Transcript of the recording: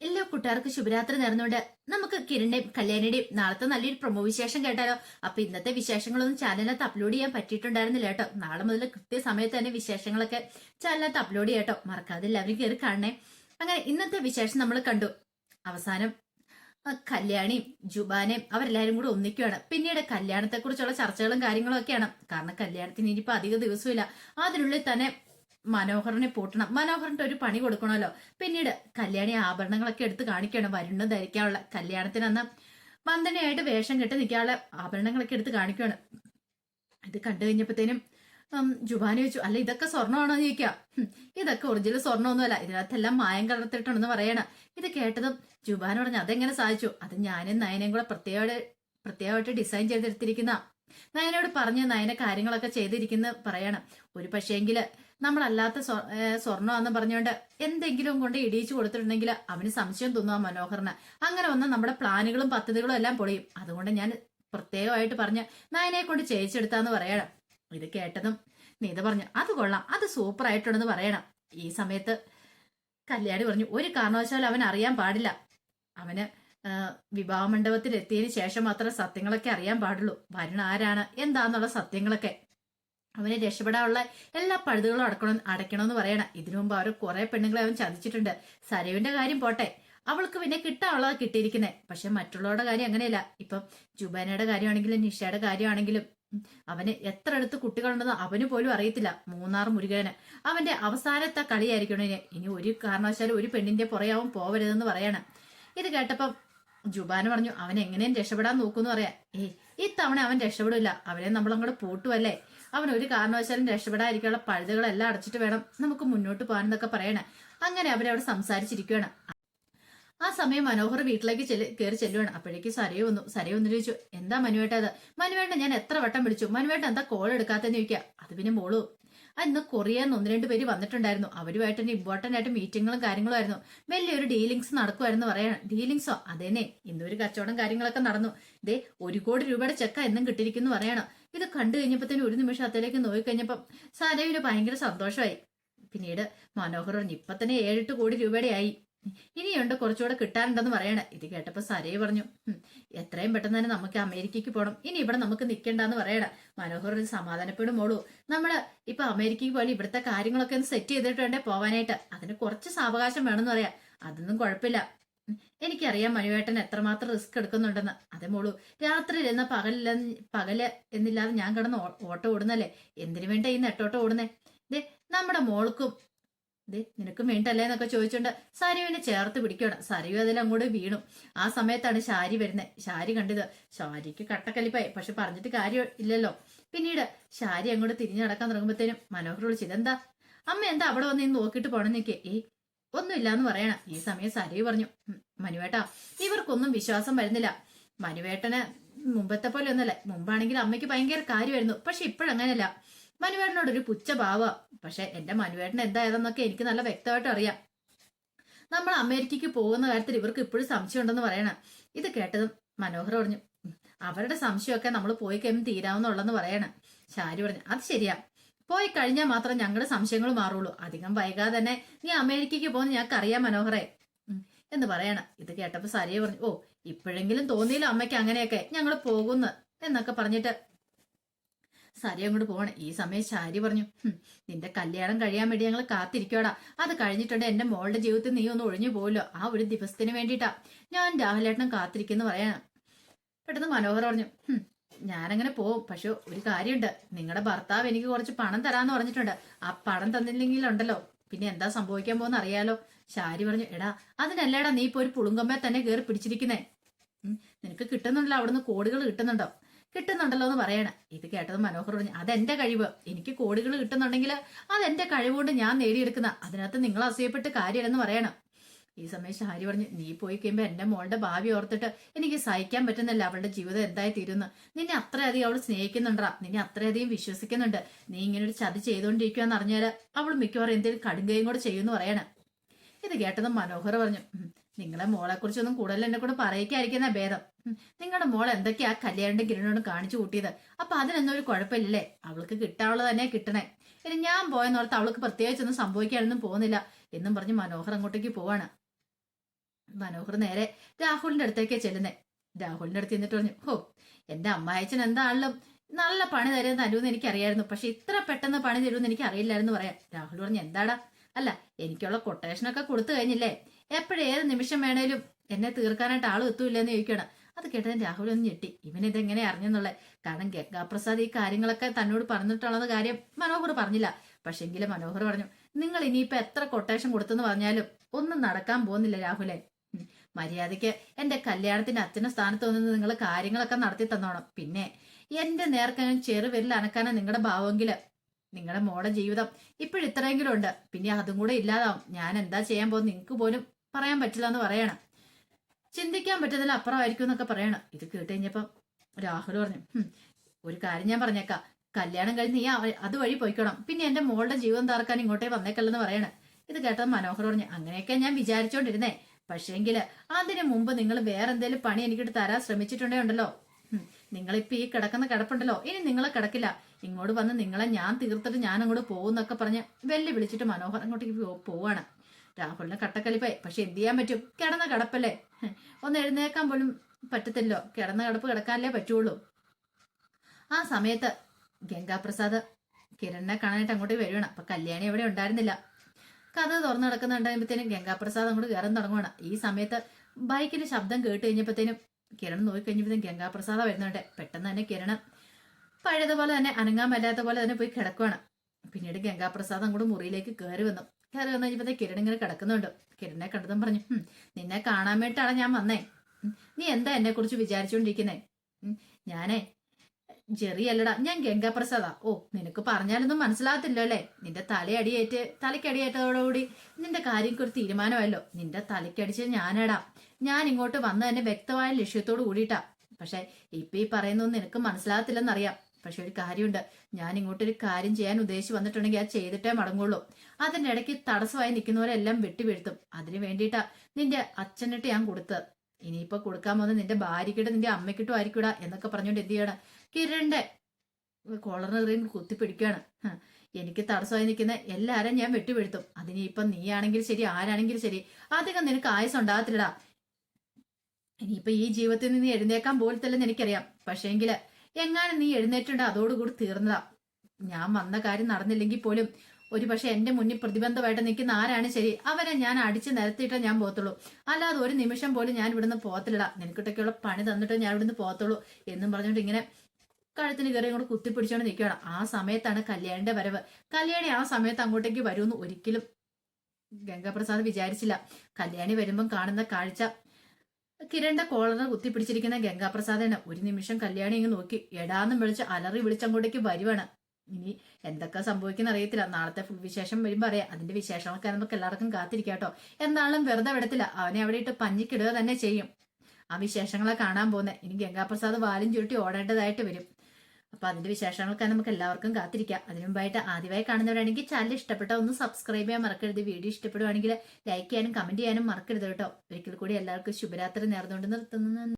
എല്ലാ കൂട്ടുകാർക്ക് ശുഭരാത്രി നേർന്നുകൊണ്ട് നമുക്ക് കിരണിന്റെയും കല്യാണിയുടെയും നാളത്തെ നല്ലൊരു പ്രൊമോ വിശേഷം കേട്ടാലോ? അപ്പൊ ഇന്നത്തെ വിശേഷങ്ങളൊന്നും ചാനലിനകത്ത് അപ്ലോഡ് ചെയ്യാൻ പറ്റിയിട്ടുണ്ടായിരുന്നില്ല കേട്ടോ. നാളെ മുതൽ കൃത്യസമയത്ത് തന്നെ വിശേഷങ്ങളൊക്കെ ചാനലിനകത്ത് അപ്ലോഡ് ചെയ്യട്ടോ മറക്കാതെ എല്ലാവരും കയറി കാണണേ. അങ്ങനെ ഇന്നത്തെ വിശേഷം നമ്മൾ കണ്ടു. അവസാനം കല്യാണിയും ജുബാനയും അവരെല്ലാരും കൂടെ ഒന്നിക്കുകയാണ് പിന്നീട് കല്യാണത്തെക്കുറിച്ചുള്ള ചർച്ചകളും കാര്യങ്ങളും ഒക്കെയാണ് കാരണം കല്യാണത്തിന് ഇനിയിപ്പോ അധിക ദിവസമില്ല. അതിനുള്ളിൽ തന്നെ മനോഹറിനെ പൂട്ടണം. മനോഹറിന്റെ ഒരു പണി കൊടുക്കണമല്ലോ. പിന്നീട് കല്യാണി ആഭരണങ്ങളൊക്കെ എടുത്ത് കാണിക്കണം വരുണ്ണും ധരിക്കാനുള്ള കല്യാണത്തിന് അന്ന് വന്ദനയായിട്ട് വേഷം കെട്ടി നിൽക്കാനുള്ള ആഭരണങ്ങളൊക്കെ എടുത്ത് കാണിക്കുകയാണ്. ഇത് കണ്ടു കഴിഞ്ഞപ്പോഴത്തേനും ജുബാനി വെച്ചു അല്ല ഇതൊക്കെ സ്വർണമാണോ? എന്ന് ചോദിക്കാം ഇതൊക്കെ ഒറിജിനൽ സ്വർണമൊന്നുമല്ല. ഇതിനകത്തെല്ലാം മായം കലർത്തിട്ടുണ്ടെന്ന് പറയണം. ഇത് കേട്ടതും ജുബാൻ പറഞ്ഞു അതെങ്ങനെ സാധിച്ചു? അത് ഞാനും നയനയും കൂടെ പ്രത്യേക പ്രത്യേകമായിട്ട് ഡിസൈൻ ചെയ്തെടുത്തിരിക്കുന്ന നയനോട് പറഞ്ഞു നയന കാര്യങ്ങളൊക്കെ ചെയ്തിരിക്കുന്ന പറയണം. ഒരു പക്ഷേങ്കിൽ നമ്മളല്ലാത്ത സ്വർണമെന്ന് പറഞ്ഞുകൊണ്ട് എന്തെങ്കിലും കൊണ്ട് ഇടിയിച്ചു കൊടുത്തിട്ടുണ്ടെങ്കിൽ അവന് സംശയം തോന്നും ആ മനോഹറിന്. അങ്ങനെ വന്ന നമ്മുടെ പ്ലാനുകളും പദ്ധതികളും എല്ലാം പൊളിയും. അതുകൊണ്ട് ഞാൻ പ്രത്യേകമായിട്ട് പറഞ്ഞ് നയനെ കൊണ്ട് ചെയ്യിച്ചെടുത്താന്ന് പറയണം. ഇത് കേട്ടതും നീത പറഞ്ഞു അത് കൊള്ളാം അത് സൂപ്പർ ആയിട്ടുണ്ടെന്ന് പറയണം. ഈ സമയത്ത് കല്യാണി പറഞ്ഞു ഒരു കാരണവശാലും അവൻ അറിയാൻ പാടില്ല. അവന് ആ, വിവാഹ മണ്ഡപത്തിൽ എത്തിയതിനു ശേഷം മാത്രമേ സത്യങ്ങളൊക്കെ അറിയാൻ പാടുള്ളൂ. വരുണ ആരാണ്? എന്താന്നുള്ള സത്യങ്ങളൊക്കെ. അവനെ രക്ഷപ്പെടാനുള്ള എല്ലാ പഴുതുകളും അടക്കണം അടയ്ക്കണമെന്ന് പറയണം. ഇതിനു മുമ്പ് അവർ കുറെ പെണ്ണുങ്ങളെ അവൻ ചതിച്ചിട്ടുണ്ട്. സരയുവിന്റെ കാര്യം പോട്ടെ. അവൾക്ക് പിന്നെ കിട്ടാനുള്ളതാണ് കിട്ടിയിരിക്കുന്നത് പക്ഷെ മറ്റുള്ളവരുടെ കാര്യം അങ്ങനെയല്ല. ഇപ്പം ജുബാനയുടെ കാര്യമാണെങ്കിലും നിഷയുടെ കാര്യമാണെങ്കിലും അവന് എത്ര അടുത്ത് കുട്ടികളുണ്ടെന്ന് അവന് പോലും അറിയത്തില്ല. മൂന്നാർ മുരുകന്. അവന്റെ അവസാനത്തെ കളിയായിരിക്കണം ഇനി. ഇനി ഒരു കാരണവശാലും ഒരു പെണ്ണിന്റെ പുറയാവും പോവരുതെന്ന് പറയണം. ഇത് കേട്ടപ്പം ജുബാന് പറഞ്ഞു അവൻ എങ്ങനെയും രക്ഷപ്പെടാൻ നോക്കുന്നു പറയാ. ഏയ് ഇത്തവണ അവൻ രക്ഷപ്പെടില്ല. അവനെ നമ്മൾ അങ്ങോട്ട് പൂട്ടുമല്ലേ അവൻ ഒരു കാരണവശാലും രക്ഷപ്പെടാതിരിക്കാനുള്ള പഴുതുകളെല്ലാം അടച്ചിട്ട് വേണം നമുക്ക് മുന്നോട്ട് പോകാനെന്നൊക്കെ പറയണേ. അങ്ങനെ അവരവിടെ സംസാരിച്ചിരിക്കുകയാണ് ആ സമയം മനോഹർ വീട്ടിലേക്ക് ചെൽ കയറി ചെല്ലുവാണ്. അപ്പോഴേക്ക് സരയ വന്നു. സരയ വന്നു ചോദിച്ചു എന്താ മനുവേട്ട അത്? മനുവേട്ട ഞാൻ എത്ര വട്ടം വിളിച്ചു? മനുവേട്ട എന്താ കോൾ എടുക്കാത്തെന്ന് ചോദിക്കുക അത് പിന്നെ മോളു ആ ഇന്ന് കൊറിയാന്ന് ഒന്ന് രണ്ട് പേര് വന്നിട്ടുണ്ടായിരുന്നു. അവരുമായിട്ട് തന്നെ ഇമ്പോർട്ടന്റ് ആയിട്ട് മീറ്റിങ്ങുകളും കാര്യങ്ങളും ആയിരുന്നു. വലിയൊരു ഡീലിങ്സ് നടക്കുമായിരുന്നു പറയണം ഡീലിങ്സോ അതേനെ ഇന്നൊരു കച്ചവടം കാര്യങ്ങളൊക്കെ നടന്നു. ഇതേ ഒരു കോടി രൂപയുടെ ചെക്ക എന്നും കിട്ടിയിരിക്കുന്നു പറയണം. ഇത് കണ്ടു കഴിഞ്ഞപ്പോൾ തന്നെ ഒരു നിമിഷം അത്തേലേക്ക് നോക്കിക്കഴിഞ്ഞപ്പം സാരവിന് ഭയങ്കര സന്തോഷമായി. പിന്നീട് മനോഹർ പറഞ്ഞു ഇപ്പൊ തന്നെ ഏഴെട്ട് കോടി രൂപയുടെ ആയി. ഇനിയുണ്ട് കുറച്ചുകൂടെ കിട്ടാനുണ്ടെന്ന് പറയണേ. ഇത് കേട്ടപ്പോ സരയെ പറഞ്ഞു എത്രയും പെട്ടെന്ന് തന്നെ നമുക്ക് അമേരിക്കയ്ക്ക് പോകണം ഇനി ഇവിടെ നമുക്ക് നിക്കണ്ടെന്ന് പറയണ. മനോഹർ ഒരു സമാധാനപ്പെടും മോളൂ നമ്മൾ ഇപ്പൊ അമേരിക്കയ്ക്ക് പോലെ ഇവിടുത്തെ കാര്യങ്ങളൊക്കെ ഒന്ന് സെറ്റ് ചെയ്തിട്ട് വേണ്ടേ പോവാനായിട്ട്? അതിന് കുറച്ച് സാവകാശം വേണമെന്ന് പറയാം. അതൊന്നും കുഴപ്പമില്ല. എനിക്കറിയാം മനുവേട്ടൻ എത്രമാത്രം റിസ്ക് എടുക്കുന്നുണ്ടെന്ന്. അതേ മോളൂ രാത്രിയിൽ എന്ന പകലില്ല പകൽ എന്നില്ലാതെ ഞാൻ കിടന്ന് ഓട്ടോ ഓട്ടം ഓടുന്നല്ലേ? എന്തിനു വേണ്ട ഈ നെട്ടോട്ടം ഓടുന്നേ? ദേ നമ്മുടെ മോൾക്കും ദേ നിനക്കും വേണ്ടല്ലേ എന്നൊക്കെ ചോദിച്ചോണ്ട് സാരിവിനെ ചേർത്ത് പിടിക്കണം സാരിയു അതിൽ അങ്ങോട്ട് വീണു. ആ സമയത്താണ് ശാരി വരുന്നത് ശാരി കണ്ടത് ശാരിക്ക് കട്ടക്കലിപ്പായി പക്ഷെ പറഞ്ഞിട്ട് കാര്യം ഇല്ലല്ലോ. പിന്നീട് ശാരി അങ്ങോട്ട് തിരിഞ്ഞു നടക്കാൻ തുടങ്ങുമ്പോഴത്തേനും മനോഹർ വിളിച്ചു ഇതെന്താ? അമ്മ എന്താ അവിടെ വന്ന് നോക്കിയിട്ട് പോണം നിൽക്കേ ഏ ഒന്നുമില്ല എന്ന് പറയണം. ഈ സമയം സാരി പറഞ്ഞു "ഉം, മനുവേട്ടാ ഇവർക്കൊന്നും വിശ്വാസം വരുന്നില്ല. മനുവേട്ടന് മുമ്പത്തെ പോലെ ഒന്നല്ല മുമ്പാണെങ്കിൽ അമ്മയ്ക്ക് ഭയങ്കര കാര്യമായിരുന്നു. പക്ഷെ ഇപ്പോഴങ്ങനെയല്ല മനുവേട്ടനോട് ഒരു പുച്ഛ ഭാവ പക്ഷെ എന്റെ മനുവേട്ടൻ എന്തായതെന്നൊക്കെ എനിക്ക് നല്ല വ്യക്തമായിട്ട് അറിയാം. നമ്മൾ അമേരിക്കയ്ക്ക് പോകുന്ന കാര്യത്തിൽ ഇവർക്ക് ഇപ്പോഴും സംശയം ഉണ്ടെന്ന് പറയണം. ഇത് കേട്ടതും മനോഹർ പറഞ്ഞു അവരുടെ സംശയമൊക്കെ നമ്മൾ പോയി കഴിയുമ്പോൾ തീരാവുന്നുള്ളെന്ന് പറയണം. ശാരി പറഞ്ഞു അത് ശരിയാ. പോയി കഴിഞ്ഞാൽ മാത്രം ഞങ്ങളുടെ സംശയങ്ങൾ മാറുള്ളൂ. അധികം വൈകാതെ തന്നെ നീ അമേരിക്കയ്ക്ക് പോകുന്ന ഞങ്ങൾക്ക് അറിയാം മനോഹറെ. എന്ന് പറയണം. ഇത് കേട്ടപ്പോ സരിയെ പറഞ്ഞു ഓ ഇപ്പോഴെങ്കിലും തോന്നിയില്ല അമ്മയ്ക്ക് അങ്ങനെയൊക്കെ ഞങ്ങൾ പോകുന്നു എന്നൊക്കെ പറഞ്ഞിട്ട് സരി അങ്ങോട്ട് പോകണേ. ഈ സമയം ശാരി പറഞ്ഞു നിന്റെ കല്യാണം കഴിയാൻ വേണ്ടി ഞങ്ങൾ കാത്തിരിക്കോടാ അത് കഴിഞ്ഞിട്ടുണ്ട് എന്റെ മോളുടെ ജീവിതത്തിൽ നീ ഒന്ന് ഒഴിഞ്ഞു പോലോ ആ ഒരു ദിവസത്തിന് വേണ്ടിട്ടാ ഞാൻ രാഹുലേട്ടനും കാത്തിരിക്കുന്നു പറയാണ്. പെട്ടെന്ന് മനോഹർ പറഞ്ഞു "ഹും, ഞാനങ്ങനെ പോവും. പക്ഷെ ഒരു കാര്യമുണ്ട്. നിങ്ങളുടെ ഭർത്താവ് എനിക്ക് കുറച്ച് പണം തരാന്ന് പറഞ്ഞിട്ടുണ്ട്. ആ പണം തന്നില്ലെങ്കിൽ ഉണ്ടല്ലോ പിന്നെ എന്താ സംഭവിക്കാൻ പോകുന്ന അറിയാലോ? ശാരി പറഞ്ഞു എടാ അതിനല്ലേടാ നീ ഇപ്പൊ ഒരു പുളുങ്കമ്മയെ തന്നെ കയറി പിടിച്ചിരിക്കുന്നേ. നിനക്ക് കിട്ടുന്നുണ്ടല്ലോ അവിടുന്ന് കോടികൾ കിട്ടുന്നുണ്ടോ? കിട്ടുന്നുണ്ടല്ലോ എന്ന് പറയണ. ഇത് കേട്ടത് മനോഹർ പറഞ്ഞു അതെന്റെ കഴിവ്. എനിക്ക് കോടികൾ കിട്ടുന്നുണ്ടെങ്കിൽ അതെന്റെ കഴിവുകൊണ്ട് ഞാൻ നേടിയെടുക്കുന്ന അതിനകത്ത് നിങ്ങൾ അസൂയപ്പെട്ട് കാര്യമില്ലെന്ന് പറയണം. ഈ സമയം ഷാരി പറഞ്ഞു നീ പോയി കഴിയുമ്പോ എന്റെ മോളുടെ ഭാവി ഓർത്തിട്ട് എനിക്ക് സഹിക്കാൻ പറ്റുന്നില്ല. അവളുടെ ജീവിതം എന്തായി തീരുന്നു നിന്നെ അത്രയധികം അവൾ സ്നേഹിക്കുന്നുണ്ടാ നിന്നെ അത്രയധികം വിശ്വസിക്കുന്നുണ്ട്. നീ ഇങ്ങനെ ഒരു ചതി ചെയ്തുകൊണ്ടിരിക്കുകയെന്ന് അറിഞ്ഞാൽ അവൾ മിക്കവാറും എന്തെങ്കിലും കടുങ്കയും കൂടെ ചെയ്യുമെന്ന് പറയണം. ഇത് കേട്ടത് മനോഹർ പറഞ്ഞു "ഉം, നിങ്ങളെ മോളെ കുറിച്ചൊന്നും കൂടുതൽ എന്നെ കൂടെ പറയിക്കായിരിക്കുന്ന ഭേദം. നിങ്ങളുടെ മോൾ എന്തൊക്കെയാ കല്യാണിന്റെ കിരണോട് കാണിച്ചു കൂട്ടിയത്? അപ്പൊ അതിനൊന്നും ഒരു കുഴപ്പമില്ലല്ലേ? അവൾക്ക് കിട്ടാനുള്ളത് തന്നെ കിട്ടണേ. ഇനി ഞാൻ പോയെന്നോർത്ത് അവൾക്ക് പ്രത്യേകിച്ചൊന്നും സംഭവിക്കാനൊന്നും പോകുന്നില്ല എന്നും പറഞ്ഞ് മനോഹർ അങ്ങോട്ടേക്ക് പോവാണ്. മനോഹർ നേരെ രാഹുലിന്റെ അടുത്തേക്ക് ചെല്ലുന്നേ. രാഹുലിന്റെ അടുത്ത് എന്നിട്ട് പറഞ്ഞു ഹോ എന്റെ അമ്മായച്ചൻ എന്താണെങ്കിലും നല്ല പണി തരുമെന്ന് തരുമെന്ന് എനിക്കറിയായിരുന്നു. പക്ഷെ ഇത്ര പെട്ടെന്ന് പണി തരുമെന്ന് എനിക്ക് അറിയില്ലായിരുന്നു പറയാം രാഹുൽ പറഞ്ഞു എന്താടാ? അല്ല എനിക്കുള്ള കൊട്ടേഷനൊക്കെ കൊടുത്തു കഴിഞ്ഞില്ലേ? എപ്പോഴേത് നിമിഷം വേണേലും എന്നെ തീർക്കാനായിട്ട് ആളും എത്തൂല്ലെന്ന് ചോദിക്കണം അത് കേട്ടതിന് രാഹുൽ ഒന്ന് ഞെട്ടി. ഇവനിതെങ്ങനെ അറിഞ്ഞെന്നുള്ളത് കാരണം ഗംഗാപ്രസാദ് ഈ കാര്യങ്ങളൊക്കെ തന്നോട് പറഞ്ഞിട്ടുള്ളത് കാര്യം മനോഹർ പറഞ്ഞില്ല. പക്ഷെങ്കിലും മനോഹർ പറഞ്ഞു നിങ്ങൾ ഇനിയിപ്പോ എത്ര കൊട്ടേഷൻ കൊടുത്തെന്ന് പറഞ്ഞാലും ഒന്നും നടക്കാൻ പോകുന്നില്ല രാഹുലെ. മര്യാദയ്ക്ക് എന്റെ കല്യാണത്തിന്റെ അച്ഛന്റെ സ്ഥാനത്ത് വന്ന് നിങ്ങൾ കാര്യങ്ങളൊക്കെ നടത്തി തന്നോണം. പിന്നെ എന്റെ നേർക്കങ്ങനെ ചെറുവിരൽ അനക്കാനാ നിങ്ങളുടെ ഭാവമെങ്കിൽ നിങ്ങളുടെ മോടെ ജീവിതം ഇപ്പോഴിത്രയെങ്കിലും ഉണ്ട്. പിന്നെ അതും കൂടെ ഇല്ലാതാവും. ഞാൻ എന്താ ചെയ്യാൻ പോകുന്നത്? നിങ്ങൾക്ക് പോലും പറയാൻ പറ്റില്ല എന്ന് പറയണം. ചിന്തിക്കാൻ പറ്റുന്നതിൽ അപ്പുറമായിരിക്കും എന്നൊക്കെ പറയണം. ഇത് കേട്ട് കഴിഞ്ഞപ്പം രാഹുൽ പറഞ്ഞു ഒരു കാര്യം ഞാൻ പറഞ്ഞേക്കാം. കല്യാണം കഴിഞ്ഞ് നീ അതുവഴി പോയിക്കണം. പിന്നെ എന്റെ മോളുടെ ജീവിതം തറക്കാൻ ഇങ്ങോട്ടേ വന്നേക്കല്ലെന്ന് പറയണേ. ഇത് കേട്ടത് മനോഹർ പറഞ്ഞു അങ്ങനെയൊക്കെ ഞാൻ വിചാരിച്ചോണ്ടിരുന്നേ. പക്ഷേങ്കിൽ അതിനു മുമ്പ് നിങ്ങൾ വേറെ എന്തെങ്കിലും പണി എനിക്കിട്ട് തരാൻ ശ്രമിച്ചിട്ടുണ്ടേ ഉണ്ടല്ലോ. നിങ്ങളിപ്പോ ഈ കിടക്കുന്ന കിടപ്പുണ്ടല്ലോ. ഇനി നിങ്ങളെ കിടക്കില്ല. ഇങ്ങോട്ട് വന്ന് നിങ്ങളെ ഞാൻ തീർത്തിട്ട് ഞാൻ അങ്ങോട്ട് പോകുന്നൊക്കെ പറഞ്ഞ് വെല്ലു വിളിച്ചിട്ട് മനോഹർ അങ്ങോട്ടേക്ക് പോവാണ്. രാഹുലിന് കട്ടക്കലിപ്പായി. പക്ഷെ എന്ത് ചെയ്യാൻ പറ്റും? കിടന്ന കിടപ്പല്ലേ? ഒന്ന് എഴുന്നേക്കാൻ പോലും പറ്റത്തില്ലോ കിടന്ന കിടപ്പ് കിടക്കാനല്ലേ പറ്റുള്ളൂ. ആ സമയത്ത് ഗംഗാപ്രസാദ് കിരണിനെ കാണാനായിട്ട് അങ്ങോട്ട് വരുവാണ് അപ്പൊ കല്യാണി എവിടെ ഉണ്ടായിരുന്നില്ല. കഥ തുറന്നു കിടക്കുന്നുണ്ടായപ്പോഴത്തേനും ഗംഗാപ്രസാദ് അങ്ങോട്ട് കയറാൻ തുടങ്ങുവാണ്. ഈ സമയത്ത് ബൈക്കിന്റെ ശബ്ദം കേട്ട് കഴിഞ്ഞപ്പോഴത്തേനും കിരൺ നോക്കി കഴിഞ്ഞപ്പോഴത്തേനും ഗംഗാപ്രസാദ വരുന്നുണ്ട്. പെട്ടെന്ന് തന്നെ കിരണ് പഴയതുപോലെ തന്നെ അനങ്ങാൻ പോലെ തന്നെ പോയി കിടക്കുവാണ്. പിന്നീട് ഗംഗാപ്രസാദ് അങ്ങോട്ട് മുറിയിലേക്ക് കയറി വന്നു. കയറി വന്നു കഴിഞ്ഞപ്പോ കിരൺ ഇങ്ങനെ കിടക്കുന്നുണ്ട്. കിരണിനെ കണ്ടതും പറഞ്ഞു നിന്നെ കാണാൻ വേണ്ടിയിട്ടാണ് ഞാൻ വന്നേ. നീ എന്താ എന്നെ കുറിച്ച് വിചാരിച്ചുകൊണ്ടിരിക്കുന്നേ ഞാനേ ജെറി അല്ലടാ ഞാൻ ഗംഗാപ്രസാദാ. ഓ നിനക്ക് പറഞ്ഞാലൊന്നും മനസ്സിലാകത്തില്ലോ അല്ലേ? നിന്റെ തലയടിയേറ്റ് തലയ്ക്കടിയേറ്റതോടുകൂടി നിന്റെ കാര്യം ഒരു തീരുമാനമല്ലോ നിന്റെ തലയ്ക്കടിച്ച് ഞാനടാ. ഞാൻ ഇങ്ങോട്ട് വന്ന് തന്നെ വ്യക്തമായ ലക്ഷ്യത്തോട് കൂടിയിട്ടാ. പക്ഷെ ഇപ്പൊ ഈ പറയുന്നൊന്നും നിനക്ക് മനസ്സിലാകത്തില്ലെന്നറിയാം. പക്ഷെ ഒരു കാര്യമുണ്ട്. ഞാൻ ഇങ്ങോട്ടൊരു കാര്യം ചെയ്യാൻ ഉദ്ദേശിച്ച് വന്നിട്ടുണ്ടെങ്കിൽ അത് ചെയ്തിട്ടേ മടങ്ങുള്ളൂ. അതിന്റെ ഇടയ്ക്ക് തടസ്സമായി നിൽക്കുന്നവരെല്ലാം വെട്ടിവീഴ്ത്തും. അതിന് വേണ്ടിയിട്ടാ നിന്റെ അച്ഛനിട്ട് ഞാൻ കൊടുത്തത്. ഇനിയിപ്പോ കൊടുക്കാൻ പോകുന്നത് നിന്റെ ഭാര്യക്കിട്ട് നിന്റെ അമ്മയ്ക്കിട്ടും ആയിരിക്കൂടാ എന്നൊക്കെ പറഞ്ഞുകൊണ്ട് എന്ത് ചെയ്യണം? കിരണിന്റെ കോളറിനെറിയും കുത്തിപ്പിടിക്കുകയാണ്. എനിക്ക് തടസ്സമായി നിൽക്കുന്ന എല്ലാരും ഞാൻ വെട്ടിവീഴ്ത്തും. അതിനിപ്പം നീ ആണെങ്കിലും ശരി ആരാണെങ്കിലും ശരി അധികം നിനക്ക് ആയുസ് ഉണ്ടാകത്തില്ലടാ. ഇനിയിപ്പൊ ഈ ജീവിതത്തിൽ നിന്ന് എഴുന്നേക്കാൻ പോലത്തില്ലെന്ന് എനിക്കറിയാം. പക്ഷേങ്കിൽ എങ്ങാനും നീ എഴുന്നേറ്റുണ്ട് അതോടുകൂടി തീർന്നതാ. ഞാൻ വന്ന കാര്യം നടന്നില്ലെങ്കിൽ പോലും ഒരു പക്ഷെ എന്റെ മുന്നിൽ പ്രതിബന്ധമായിട്ട് നിൽക്കുന്ന ആരാണ് ശരി? അവരെ ഞാൻ അടിച്ചു നിരത്തിയിട്ടേ ഞാൻ പോകത്തുള്ളൂ. അല്ലാതെ ഒരു നിമിഷം പോലും ഞാൻ ഇവിടുന്ന് പോകത്തില്ല നിനക്കിട്ടൊക്കെയുള്ള പണി തന്നിട്ടേ ഞാൻ ഇവിടുന്ന് പോകത്തുള്ളൂ എന്നും പറഞ്ഞുകൊണ്ട് ഇങ്ങനെ കഴുത്തിന് കയറി അങ്ങോട്ട് കുത്തിപ്പിടിച്ചോണ്ട് നിൽക്കുകയാണ്. ആ സമയത്താണ് കല്യാണിന്റെ വരവ്. കല്യാണി ആ സമയത്ത് അങ്ങോട്ടേക്ക് വരുമെന്ന് ഒരിക്കലും ഗംഗാപ്രസാദ് വിചാരിച്ചില്ല. കല്യാണി വരുമ്പം കാണുന്ന കാഴ്ച കിരണിന്റെ കോളറിനെ കുത്തിപ്പിടിച്ചിരിക്കുന്ന ഗംഗാപ്രസാദാണ്. ഒരു നിമിഷം കല്യാണി ഇങ്ങ് നോക്കി. എടാന്നും വിളിച്ച് അലറി വിളിച്ചങ്ങോട്ടേക്ക് വരുവാണ്. ഇനി എന്തൊക്കെ സംഭവിക്കുന്ന അറിയത്തില്ല. നാളത്തെ ഫുൾ വിശേഷം വരുമ്പോ അറിയാം. അതിന്റെ വിശേഷങ്ങളൊക്കെ നമുക്ക് എല്ലാവർക്കും കാത്തിരിക്കാട്ടോ എന്നാലും വെറുതെ വിടത്തില്ല. അവനെ അവിടെ ഇട്ട് പഞ്ഞിക്കിടുക തന്നെ ചെയ്യും. ആ വിശേഷങ്ങളെ കാണാൻ പോകുന്നേ. ഇനി ഗംഗാപ്രസാദ് വാലും ചുരുട്ടി ഓടേണ്ടതായിട്ട് വരും. അപ്പൊ അതിന്റെ വിശേഷങ്ങളൊക്കെ നമുക്ക് എല്ലാവർക്കും കാത്തിരിക്കാം. അതിനു മുമ്പായിട്ട് ആദ്യമായി കാണുന്നവരാണെങ്കിൽ ചാനൽ ഇഷ്ടപ്പെട്ട ഒന്ന് സബ്സ്ക്രൈബ് ചെയ്യാൻ മറക്കരുത്. വീഡിയോ ഇഷ്ടപ്പെടുവാണെങ്കിൽ ലൈക്ക് ചെയ്യാനും കമന്റ് ചെയ്യാനും മറക്കരുത് കേട്ടോ. ഒരിക്കൽ കൂടി എല്ലാവർക്കും ശുഭരാത്രി നേർന്നുകൊണ്ട് നിർത്തുന്നു.